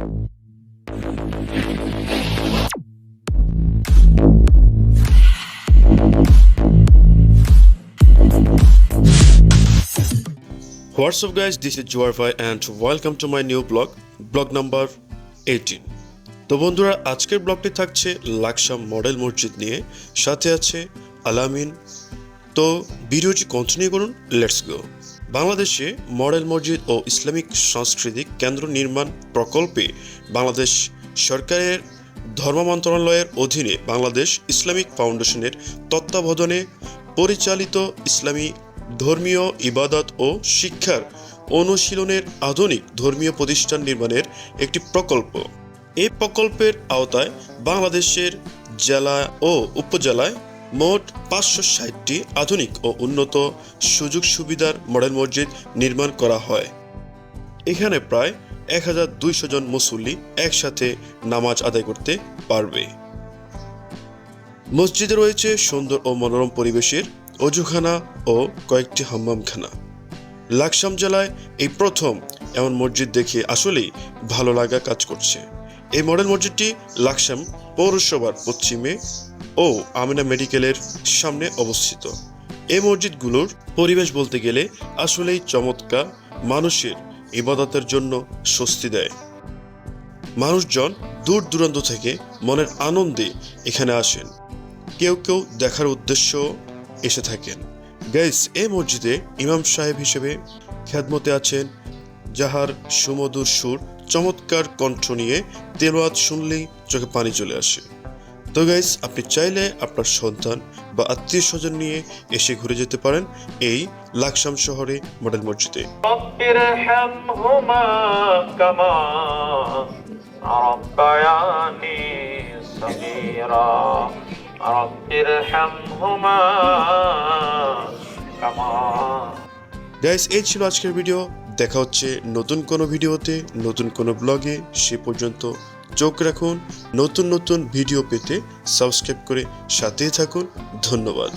What's up guys, this is Joarfai and welcome to my new blog, blog number 18. তো বন্ধুরা আজকের ব্লগটি থাকছে লাকসাম মডেল মসজিদ নিয়ে সাথে আছে আলামিন তো ভিডিওটি কন্টিনিউ করুন লেটস গো বাংলাদেশে মডেল মসজিদ ও ইসলামিক সাংস্কৃতিক কেন্দ্র নির্মাণ প্রকল্পে বাংলাদেশ সরকারের ধর্ম মন্ত্রণালয়ের অধীনে বাংলাদেশ ইসলামিক ফাউন্ডেশনের তত্ত্বাবধানে পরিচালিত ইসলামী ধর্মীয় ইবাদত ও শিক্ষার অনুশীলনের আধুনিক ধর্মীয় প্রতিষ্ঠান নির্মাণের একটি প্রকল্প। এই প্রকল্পের আওতায় বাংলাদেশের জেলা ও উপজেলায় মোট পাঁচশো ষাটটি আধুনিক ও উন্নত সুযোগ সুবিধার মডেল মসজিদ নির্মাণ করা হয়। এখানে প্রায় এক হাজার দুইশো জন মুসল্লি একসাথে নামাজ আদায় করতে পারবে। মসজিদে রয়েছে সুন্দর ও মনোরম পরিবেশের অজুখানা ও কয়েকটি হাম্মামখানা। লাকসাম জেলায় এই প্রথম এমন মসজিদ দেখে আসলেই ভালো লাগা কাজ করছে। এই মডেল মসজিদটি লাকসাম পৌরসভার পশ্চিমে ও আমিনা মেডিকেলের সামনে অবস্থিত। এই মসজিদগুলোর পরিবেশ বলতে গেলে আসলেই চমৎকার, মানুষের ইবাদতের জন্য স্বস্তি দেয়। মানুষজন দূর দূরান্ত থেকে মনের আনন্দে এখানে আসেন। কেউ কেউ দেখার উদ্দেশ্য এসে থাকেন। গাইস, এই মসজিদে ইমাম সাহেব হিসেবে খ্যাদমতে আছেন যাহার সুমধুর সুর চমৎকার কণ্ঠ নিয়ে তেলোয়াত শুনলেই চোখে পানি চলে আসে। তো গাইস আপনি চাইলে আপনার সন্তান বা আত্মীয় স্বজন নিয়ে এসে ঘুরে যেতে পারেন এই লাকসাম শহরে মডেল মসজিদে। গাইস এই ছিল আজকের ভিডিও দেখা হচ্ছে নতুন কোনো ভিডিওতে, নতুন কোনো ব্লগে। সে পর্যন্ত চোখ রাখুন, নতুন নতুন ভিডিও পেতে সাবস্ক্রাইব করে সাথেই থাকুন। ধন্যবাদ।